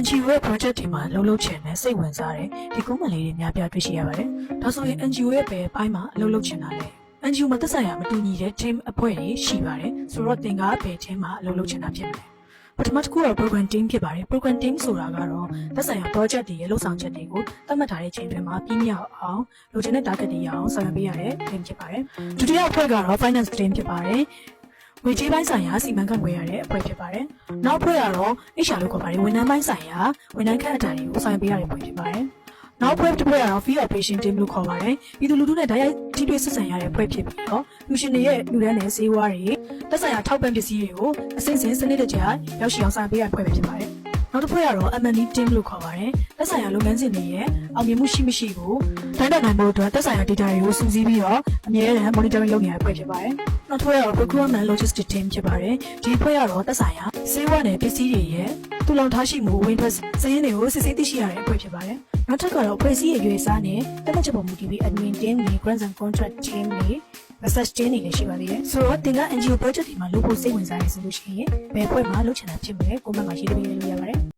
NGO ရဲ့ project တွေမှာလှုပ်လှုပ်ချင်တဲ့စိတ်ဝင်စားတဲ့ဒီကုမ္ပဏီတွေများပြားတွေ့ရှိရပါတယ်။ဒါဆိုရင် NGO ရဲ့ဘယ်ပိုင်းမှာအလုပ်လုပ်ချင်တာလဲ။ NGO မှာသက်ဆိုင်ရာမတူညီတဲ့ team အဖွဲ့တွေရှိပါတယ်။ဆိုတော့သင်ကဘယ် team မှာအလုပ်လုပ်ချင်တာဖြစ်မလဲ။ပထမတစ်ခုတော့ program team ဖြစ်ပါတယ် program team ဆိုတာကတော့သက်ဆိုင်ရာ project တွေရဲ့လှုပ်ဆောင်ချက်တွေကိုသတ်မှတ်ထားတဲ့ချိန်တွင်မှာပြီးမြောက်အောင်လိုချင်တဲ့ target တွေရအောင်ဆောင်ရွက်ပေးရတဲ့ team ဖြစ်ပါတယ်ဒုတိယအဖွဲ့ကတော့ finance team ဖြစ်ပါတယ် ငွေကြေးပိုင်းဆိုင်ရာစီမံခန့်ခွဲရတဲ့အဖွဲ့ဖြစ်ပါတယ်နောက်အဖွဲ့ကတော့ HR လို့ခေါ်ပါတယ်ဝန်ထမ်းပိုင်းဆိုင်ရာဝန်ထမ်းခန့်အပ်တာတွေကိုဆောင်ရွက်ပေးရတဲ့အဖွဲ့ဖြစ်ပါတယ်နောက်ဖွဲ့တစ်ဖွဲ့ကတော့ field operation team လို့ခေါ်ပါတယ်။ပြည်သူလူထုနဲ့ဓာတ်ရိုက်ထိတွေ့ဆက်ဆံရတဲ့ဖွဲ့ဖြစ်ပြီးတော့လူရှင်တွေရဲ့လူဒန်းနဲ့ဈေးဝါးတွေတက်ဆိုင်ရာထောက်ပံ့ပစ္စည်းတွေကိုအစဉ်စဉ်စနစ်တကျရောက်ရှိအောင်ဆောင်ရွက်ပေးရတဲ့ဖွဲ့ပဲဖြစ်ပါတယ်။ နောက်တစ်ဖွဲ့ကတော့ M&E team လို့ခေါ်ပါတယ်။တက်ဆိုင်ရာလုပ်ငန်းစဉ်တွေရဲ့အောင်မြင်မှုရှိမရှိကိုတိုင်းတာနိုင်ဖို့အတွက်တက်ဆိုင်ရာ data တွေကိုစုစည်းပြီးတော့အမြဲတမ်း monitoring လုပ်နေရတဲ့ဖွဲ့ဖြစ်ပါတယ်။နောက်တစ်ဖွဲ့ကတော့ procurement logistics team ဖြစ်ပါတယ်။ဒီဖွဲ့ကတော့တက်ဆိုင်ရာဈေးဝါးနဲ့ပစ္စည်းတွေရဲ့တူလောင်ထားရှိမှုဝင်ထွက်စည်ရင်းတွေကိုစစ်ဆေးသိရှိရတဲ့အဖွဲ့ဖြစ်ပါတယ်။နောက်တစ်ခါတော့ဖွဲ့စည်းရဲ့ရွေးစားနဲ့တက်မှတ်ချက်ပေါ်မူတည်ပြီး admin team တွေ grants and contract team တွေ research team တွေလည်းရှိပါသေးတယ်။ဆိုတော့သင်က NGO project တွေမှာလုပ်ဖို့စိတ်ဝင်စားရဆိုလို့ရှိရင်ဘယ်ဖွဲ့မှာလုပ်ချင်တာဖြစ်မလဲ comment မှာရေးပေးလို့ရပါတယ်။